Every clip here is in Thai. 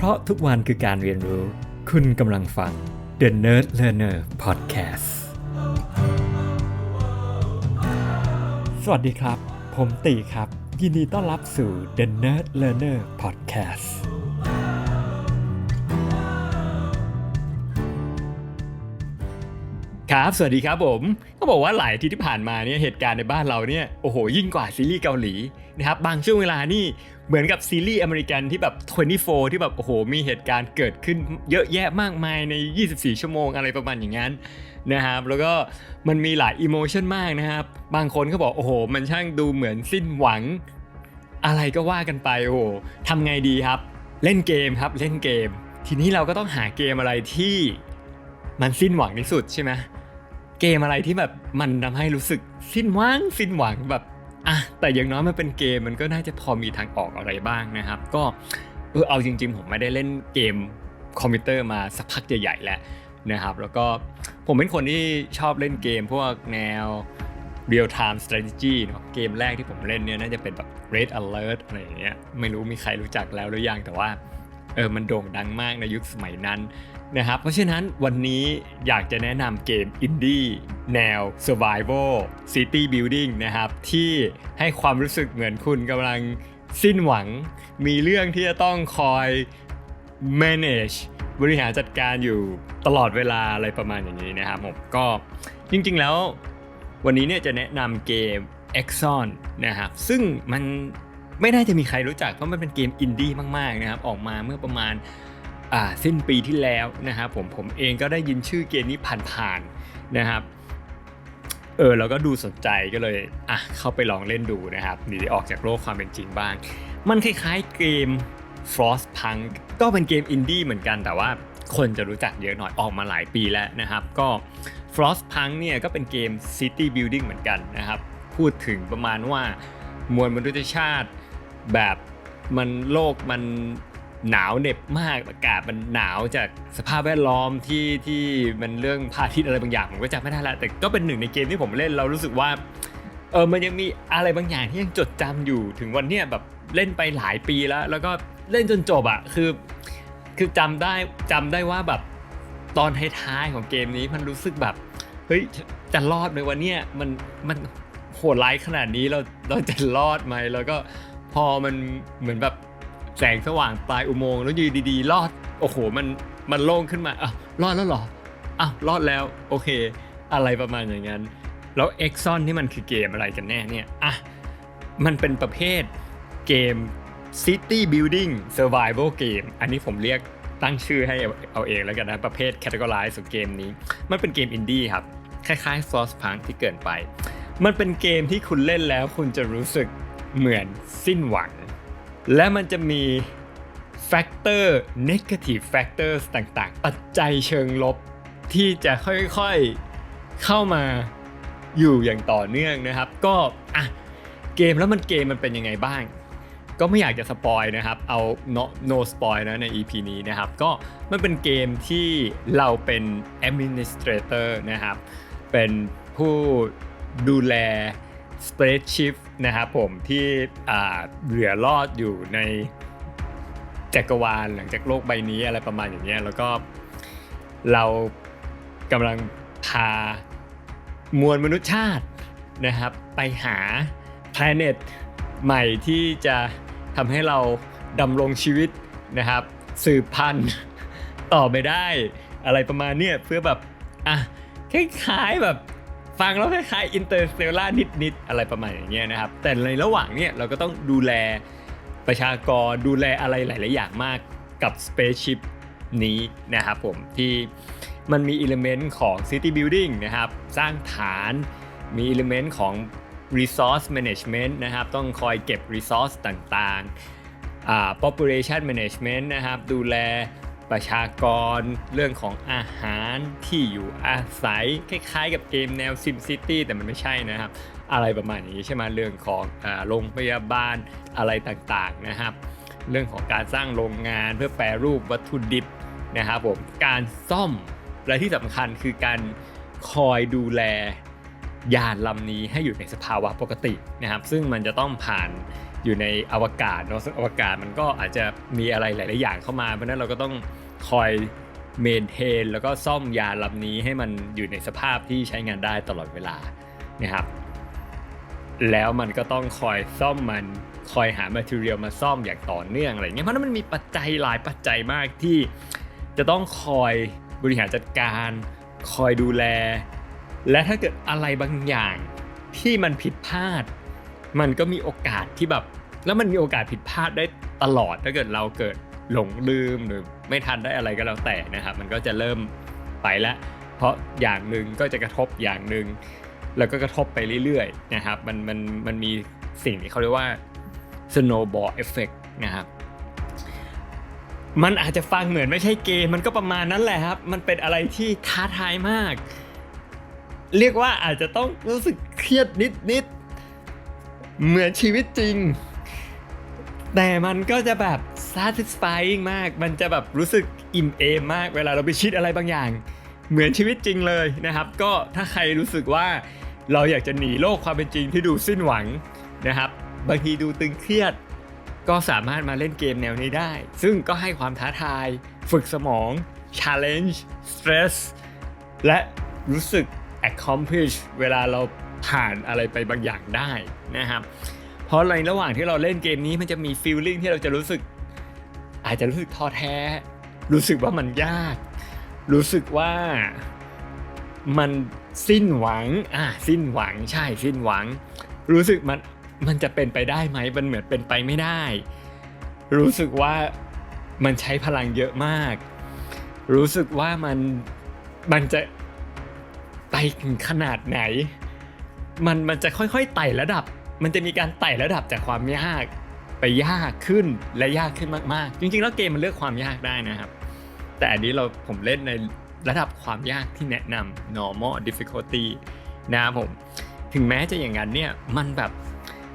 เพราะทุกวันคือการเรียนรู้ คุณกำลังฟัง The Nerd Learner Podcast สวัสดีครับ ผมตีครับ ยินดีต้อนรับสู่ The Nerd Learner Podcast ครับ สวัสดีครับผมก็บอกว่าหลายที่ที่ผ่านมาเนี่ยเหตุการณ์ในบ้านเราเนี่ยโอ้โหยิ่งกว่าซีรีส์เกาหลีนะครับบางช่วงเวลานี่เหมือนกับซีรีส์อเมริกันที่แบบ 24 ที่แบบโอ้โหมีเหตุการณ์เกิดขึ้นเยอะแยะมากมายใน 24 ชั่วโมงอะไรประมาณอย่างนั้นนะครับแล้วก็มันมีหลายอิโมชันมากนะครับบางคนก็บอกโอ้โห มันช่างดูเหมือนสิ้นหวัง อะไรก็ว่ากันไปโอ้โหทำไงดีครับ เล่นเกมครับเล่นเกม ทีนี้เราก็ต้องหาเกมอะไรที่มันสิ้นหวังที่สุดใช่ไหม เกมอะไรที่แบบมันทำให้รู้สึกสิ้นหวังสิ้นหวังแบบอะแต่อย่างน้อยมันเป็นเกมมันก็น่าจะพอมีทางออกอะไรบ้างนะครับ ก็เออเอาจริง ๆ ผมไม่ได้เล่นเกมคอมพิวเตอร์มาสักพักใหญ่ๆแล้วนะครับ แล้วก็ผมเป็นคนที่ชอบเล่นเกมพวกแนว real time strategy เนาะเกมแรกที่ผมเล่นเนี่ยน่าจะเป็นแบบ red alert อะไรอย่างเงี้ยไม่รู้มีใครรู้จักแล้วหรือยังแต่ว่าเออมันโด่งดังมากในยุคสมัยนั้น นะครับ เพราะฉะนั้นวันนี้อยากจะแนะนำเกมอินดี้แนว Survival City Building นะครับ ที่ให้ความรู้สึกเหมือนคุณกำลังสิ้นหวัง มีเรื่องที่จะต้องคอย manage บริหารจัดการอยู่ตลอดเวลาอะไรประมาณอย่างนี้นะครับผมก็จริงๆแล้ววันนี้เนี่ยจะแนะนำเกม Exxon นะครับซึ่งมันไม่น่าจะมีใครรู้จักเพราะมันเป็นเกมอินดี้มากๆนะครับ ออกมาเมื่อประมาณ สิ้นปีที่แล้วนะครับผมผมเองก็ได้ยินชื่อเกมนี้ผ่านๆนะครับเออแล้วก็ดูสนใจก็เลยอะเข้าไปลองเล่นดูนะครับหนีออกจากโลกความเป็นจริงบ้าง มันคล้ายๆเกม Frostpunk ก็เป็นเกมอินดี้เหมือนกันแต่ว่าคนจะรู้จักเยอะหน่อยออกมาหลายปีแล้วนะครับ ก็ Frostpunk เนี่ยก็เป็นเกม City Building เหมือนกันนะครับ พูดถึงประมาณว่ามวลมนุษยชาติแบบมันโลกมัน หนาวเหน็บมากอากาศมันหนาวจากสภาพแวดล้อมที่ที่มันเรื่องพาทิตอะไรบางอย่างผมก็จำไม่ได้ละแต่ก็เป็นหนึ่งในเกมที่ผมเล่นเรารู้สึกว่าเออมันยังมีอะไรบางอย่างที่ยังจดจำอยู่ถึงวันเนี้ยแบบเล่นไปหลายปีแล้ว แล้วก็เล่นจนจบอะคือ คือจำได้จำได้ว่าแบบตอนท้ายๆของเกมนี้มันรู้สึกแบบเฮ้ยจะรอดไหมวันเนี้ยมันมันโหดร้ายขนาดนี้เราเราจะรอดไหมแล้วก็พอมันเหมือนแบบ แสงสว่างปลายอุโมงค์แล้วยืนดีๆ รอด โอ้โห มันมันโล่งขึ้นมาอะรอดแล้วหรออ้าวรอดแล้วโอเค อะไรประมาณอย่างนั้น แล้วเอ็กซอนที่มันคือเกมอะไรกันแน่เนี่ยอะมันเป็นประเภทเกม City Building Survival Game อันนี้ผมเรียกตั้งชื่อให้เอาเองแล้วกันนะ ประเภท Categorize ของเกมนี้ มันเป็นเกมอินดี้ครับ คล้ายๆ Frostpunk ที่เกินไป มันเป็นเกมที่คุณเล่นแล้วคุณจะรู้สึกเหมือนสิ้นหวัง และมันจะมี factor negative factors ต่างๆ ปัจจัยเชิงลบที่จะค่อยๆเข้ามาอยู่อย่างต่อเนื่องนะครับ ก็อะเกมแล้วมันเกมมันเป็นยังไงบ้าง ก็ไม่อยากจะสปอยนะครับ เอา no no spoil นะใน EP นี้นะครับ ก็มันเป็นเกมที่เราเป็น administrator นะครับ เป็นผู้ดูแล spreadsheet นะครับผมที่เหลือรอดอยู่ในจักรวาลหลังจากโลกใบนี้อะไรประมาณอย่างเงี้ยแล้วก็เรากำลังพามวลมนุษยชาตินะครับ ไปหา planet ใหม่ที่จะทำให้เราดำรงชีวิตนะครับ สืบพันธุ์ต่อไปได้ อะไรประมาณเนี้ยเพื่อแบบอะคล้ายๆแบบ ฟังแล้วคล้ายๆอินเตอร์สเตลล่านิดๆอะไรประมาณอย่างเงี้ยนะครับ แต่ในระหว่างเนี้ยเราก็ต้องดูแลประชากรดูแลอะไรหลาย ๆ อย่างมากกับ Spaceship นี้นะครับผมที่มันมีอิเลเมนต์ของ City Building นะครับ สร้างฐานมีอิเลเมนต์ของ Resource Management นะครับ ต้องคอยเก็บ Resource ต่างๆอ่า Population Management นะครับ ดูแล ประชากร เรื่องของอาหารที่อยู่อาศัย คล้ายๆ กับเกมแนว Sim City แต่มันไม่ใช่นะครับ อะไรประมาณนี้ใช่ไหมเรื่องของโรงพยาบาลอะไรต่างๆนะครับ เรื่องของการสร้างโรงงานเพื่อแปรรูปวัตถุดิบนะครับผมการซ่อมและที่สำคัญคือการคอยดูแลยานลำนี้ให้อยู่ในสภาวะปกตินะครับ ซึ่งมันจะต้องผ่านอยู่ในอวกาศเนาะซึ่งอวกาศมันก็อาจจะมีอะไรหลาย ๆ อย่างเข้ามา เพราะนั้นเราก็ต้อง คอยเมนเทนแล้วก็ซ่อมยานลำนี้ให้มันอยู่ในสภาพที่ใช้งานได้ตลอดเวลานะครับ แล้วมันก็ต้องคอยซ่อมมันคอยหา material มาซ่อมอย่างต่อเนื่องอะไรเงี้ยเพราะนั้นมันมีปัจจัยหลายปัจจัยมากที่จะต้องคอยบริหารจัดการ คอยดูแล และถ้าเกิดอะไรบางอย่างที่มันผิดพลาด มันก็มีโอกาสที่แบบ แล้วมันมีโอกาสผิดพลาดได้ตลอดถ้าเกิดเราเกิด หลงลืมหรือไม่ทันได้อะไรก็แล้วแต่นะครับ มันก็จะเริ่มไปแล้วเพราะอย่างหนึ่งก็จะกระทบอย่างหนึ่งแล้วก็กระทบไปเรื่อยๆนะครับ มันมันมันมีสิ่งที่เขาเรียกว่า snowball effect นะครับมันอาจจะฟังเหมือนไม่ใช่เกมมันก็ประมาณนั้นแหละครับ มันเป็นอะไรที่ท้าทายมาก เรียกว่าอาจจะต้องรู้สึกเครียดนิดๆเหมือนชีวิตจริง แต่มันก็จะแบบ satisfying มาก มันจะแบบรู้สึกอิ่มเอมมากเวลาเราไปชิดอะไรบางอย่าง เหมือนชีวิตจริงเลยนะครับ ก็ถ้าใครรู้สึกว่าเราอยากจะหนีโลกความเป็นจริงที่ดูสิ้นหวังนะครับ บางทีดูตึงเครียด ก็สามารถมาเล่นเกมแนวนี้ได้ ซึ่งก็ให้ความท้าทาย ฝึกสมอง challenge stress และรู้สึก accomplish เวลาเราผ่านอะไรไปบางอย่างได้นะครับ เพราะในระหว่างที่เราเล่นเกมนี้มันจะมี feeling ที่เราจะรู้สึก อาจจะรู้สึกท้อแท้ รู้สึกว่ามันยาก รู้สึกว่ามันสิ้นหวัง อ่า สิ้นหวัง ใช่ สิ้นหวัง รู้สึกมัน มันจะเป็นไปได้ไหม มันเหมือนเป็นไปไม่ได้ รู้สึกว่ามันใช้พลังเยอะมาก รู้สึกว่ามัน มันจะไปถึงขนาดไหน มัน มันจะค่อยๆไต่ระดับ มันจะมีการไต่ระดับจากความยาก ไปยากขึ้นและยากขึ้นมากๆ จริงๆ แล้วเกมมันเลือกความยากได้นะครับ แต่อันนี้เราผมเล่นในระดับความยากที่แนะนำ normal difficulty นะครับผม ถึงแม้จะอย่างนั้นเนี่ยมันแบบ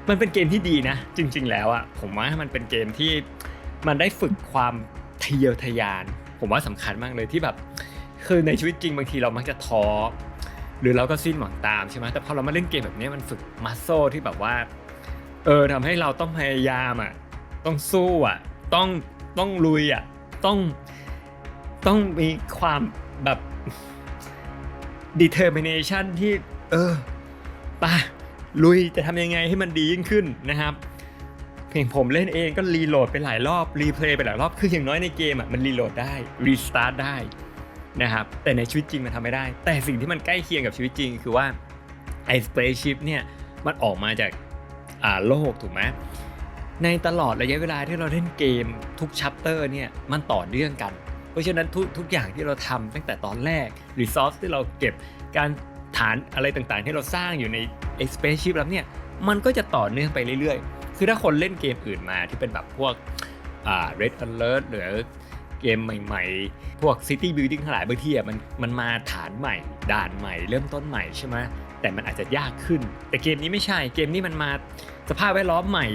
มันเป็นเกมที่ดีนะ จริง ๆ แล้วอะผมว่ามันเป็นเกมที่มันได้ฝึกความทะเยอทะยาน ผมว่าสำคัญมากเลยที่แบบคือในชีวิตจริงบางทีเรามักจะท้อหรือเราก็สิ้นหวังตามใช่ไหมแต่พอเรามาเล่นเกมแบบนี้มันฝึกมัสโซที่แบบว่า เออทำให้เราต้องพยายามอะ ต้องสู้อะ ต้องต้องลุยอะ ต้องต้องมีความแบบ determination ที่ เออปะลุยจะทำยังไงให้มันดียิ่งขึ้นนะครับ เพียงผมเล่นเองก็รีโหลดไปหลายรอบ รีเพลย์ไปหลายรอบ คืออย่างน้อยในเกมอะมันรีโหลดได้ รีสตาร์ทได้นะครับ แต่ในชีวิตจริงมันทำไม่ได้ แต่สิ่งที่มันใกล้เคียงกับชีวิตจริง คือว่าไอ้ spaceship เนี่ยมันออกมาจาก โลกถูกไหมในตลอดระยะเวลาที่เราเล่นเกมทุกชัปเตอร์เนี่ยมันต่อเนื่องกัน เพราะฉะนั้นทุกทุกอย่างที่เราทำตั้งแต่ตอนแรกรีซอสที่เราเก็บการฐานอะไรต่างๆ ที่เราสร้างอยู่ใน e x p a c e s h i p แล้วเนี่ยมันก็จะต่อเนื่องไปเรื่อยๆ คือถ้าคนเล่นเกมอื่นมาที่เป็นแบบพวกอ่า Red Alert หรือเกมใหม่ๆ พวก City Building ทั้งหลายบางทีอะมันมันมาฐานใหม่ ด่านใหม่ เริ่มต้นใหม่ใช่ไหม แต่มันอาจจะยากขึ้น แต่เกมนี้ไม่ใช่เกมนี้มันมาสภาพแวดล้อมใหม่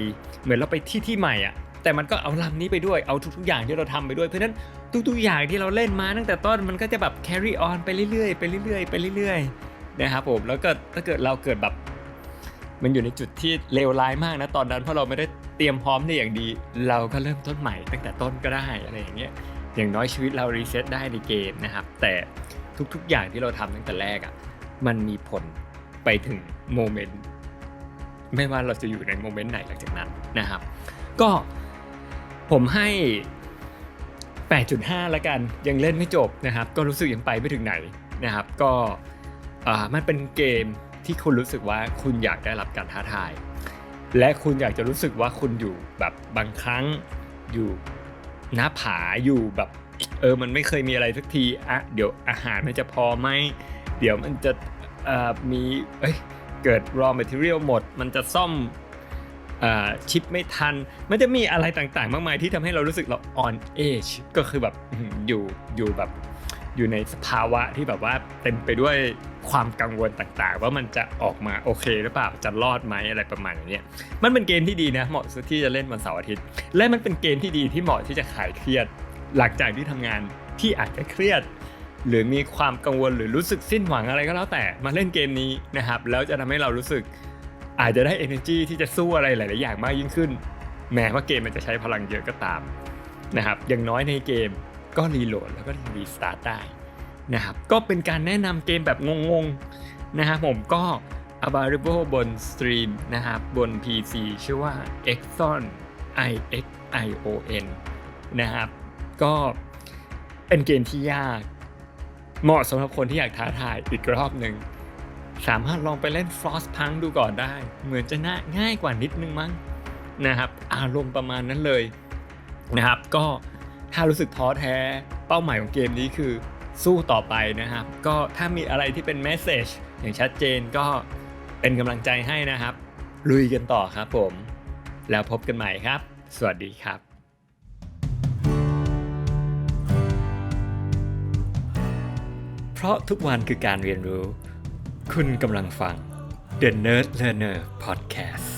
เหมือนเราไปที่ที่ใหม่อะแต่มันก็เอาลำนี้ไปด้วยเอาทุกๆอย่างที่เราทำไปด้วยเพราะนั้นทุกๆอย่างที่เราเล่นมาตั้งแต่ต้นมันก็จะแบบ carry on ไปเรื่อยๆไปเรื่อยๆไปเรื่อยๆนะครับผมแล้วก็ถ้าเกิดเราเกิดแบบ มันอยู่ในจุดที่เลวร้ายมากนะตอนนั้นเพราะเราไม่ได้เตรียมพร้อมได้อย่างดี เราก็เริ่มต้นใหม่ตั้งแต่ต้นก็ได้อะไรอย่างเงี้ยอย่างน้อยชีวิตเรารีเซ็ตได้ในเกมนะครับแต่ทุกๆอย่างที่เราทำตั้งแต่แรกอะมันมีผล ไปถึงโมเมนต์ไม่ว่าเราจะอยู่ในโมเมนต์ไหนหลังจากนั้นนะครับ ก็ผมให้ 8.5 แล้วกันยังเล่นไม่จบนะครับ ก็รู้สึกยังไปไม่ถึงไหนนะครับ ก็อ่ามันเป็นเกมที่คุณรู้สึกว่าคุณอยากได้รับการท้าทาย และคุณอยากจะรู้สึกว่าคุณอยู่แบบบางครั้งอยู่หน้าผาอยู่แบบเออมันไม่เคยมีอะไรสักทีอะเดี๋ยวอาหารมันจะพอไหมเดี๋ยวมันจะ มีเอ้ยเกิด raw material หมด มันจะซ่อมอชิปไม่ทัน มันจะมีอะไรต่างๆ มากมายที่ทำให้เรารู้สึกเรา on age ก็คือแบบอยู่อยู่แบบอยู่ในสภาวะที่แบบว่าเต็มไปด้วยความกังวลต่างๆ ว่ามันจะออกมาโอเคหรือเปล่าจะรอดไหมอะไรประมาณอย่างเนี้ยมันเป็นเกมที่ดีนะเหมาะที่จะเล่นวันเสาร์อาทิตย์ และมันเป็นเกมที่ดีที่เหมาะที่จะขายเครียด หลังจากที่ทำงานที่อาจจะเครียด หรือมีความกังวลหรือรู้สึกสิ้นหวังอะไรก็แล้วแต่มาเล่นเกมนี้นะครับแล้วจะทำให้เรารู้สึกอาจจะได้ energy ที่จะสู้อะไรหลาย ๆ อย่างมากยิ่งขึ้น แม้ว่าเกมมันจะใช้พลังเยอะก็ตามนะครับอย่างน้อยในเกมก็รีโหลดแล้วก็รีสตาร์ทได้นะครับก็เป็นการแนะนำเกมแบบงง ๆ นะครับผมก็ available บนสตรีมนะครับบน PC ชื่อว่า Exxon i x i o n นะครับก็เป็นเกมที่ยาก เหมาะสำหรับคนที่อยากท้าทายอีกรอบหนึ่งสามารถลองไปเล่น Frost Punk ดูก่อนได้ เหมือนจะน่าง่ายกว่านิดนึงมั้งนะครับอารมณ์ประมาณนั้นเลยนะครับ ก็ถ้ารู้สึกท้อแท้เป้าหมายของเกมนี้คือสู้ต่อไปนะครับ ก็ถ้ามีอะไรที่เป็น message อย่างชัดเจนก็เป็นกำลังใจให้นะครับ ลุยกันต่อครับผม แล้วพบกันใหม่ครับ สวัสดีครับ เพราะทุกวันคือการเรียนรู้ คุณกำลังฟัง The Nerd Learner Podcast